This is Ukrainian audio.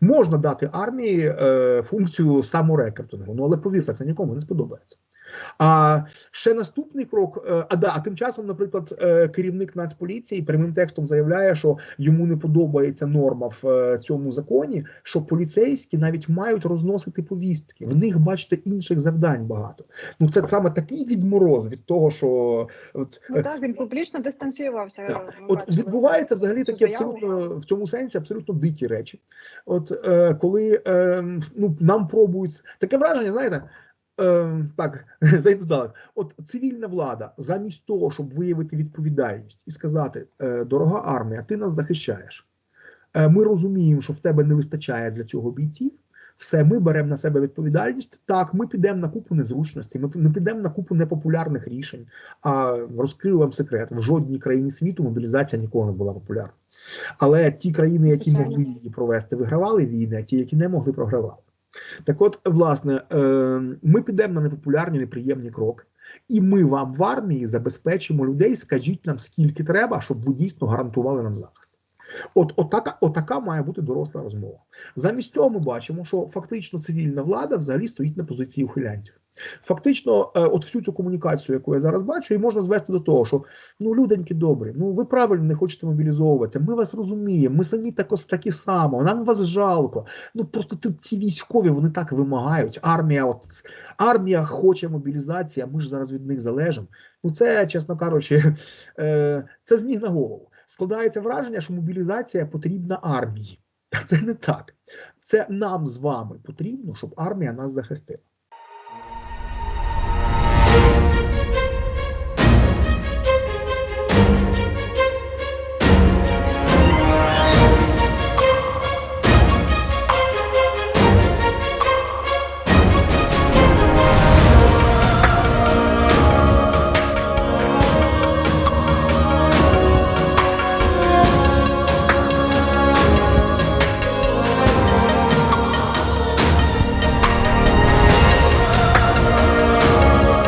Можна дати армії е, функцію саморекрутингу, ну але повірте, це нікому не сподобається. А ще наступний крок. е, А да, а тим часом, наприклад, е, керівник Нацполіції прямим текстом заявляє, що йому не подобається норма в е, цьому законі, що поліцейські навіть мають розносити повістки. В них, бачите, інших завдань багато. Ну це саме такий відмороз від того, що от, Ну так, він публічно дистанціювався. так. От відбувається взагалі такі абсолютно в цьому сенсі абсолютно дикі речі. От е, коли е, ну нам пробують таке враження, знаєте. Е, так, зайду далі. От цивільна влада, замість того, щоб виявити відповідальність і сказати: е, дорога армія, ти нас захищаєш. Е, ми розуміємо, що в тебе не вистачає для цього бійців. Все, ми беремо на себе відповідальність. Так, ми підемо на купу незручностей, ми не підемо на купу непопулярних рішень. А розкрию вам секрет: в жодній країні світу мобілізація ніколи не була популярна. Але ті країни, які Звичайно. могли її провести, вигравали війни, а ті, які не могли, програвали. Так, от, власне, е, ми підемо на непопулярні, неприємні кроки, і ми вам в армії забезпечимо людей. Скажіть нам, скільки треба, щоб ви дійсно гарантували нам захист. От, отака, отака має бути доросла розмова. Замість цього ми бачимо, що фактично цивільна влада взагалі стоїть на позиції ухилянтів. Фактично, е, от всю цю комунікацію, яку я зараз бачу, і можна звести до того, що ну люденьки добрі, ну ви правильно не хочете мобілізовуватися. Ми вас розуміємо. Ми самі також такі само. Нам вас жалко. Ну просто ці військові вони так вимагають. Армія, от армія хоче мобілізації, а ми ж зараз від них залежимо. Ну це, чесно кажучи, е, це з ніг на голову. Складається враження, що мобілізація потрібна армії. Та це не так. Це нам з вами потрібно, щоб армія нас захистила.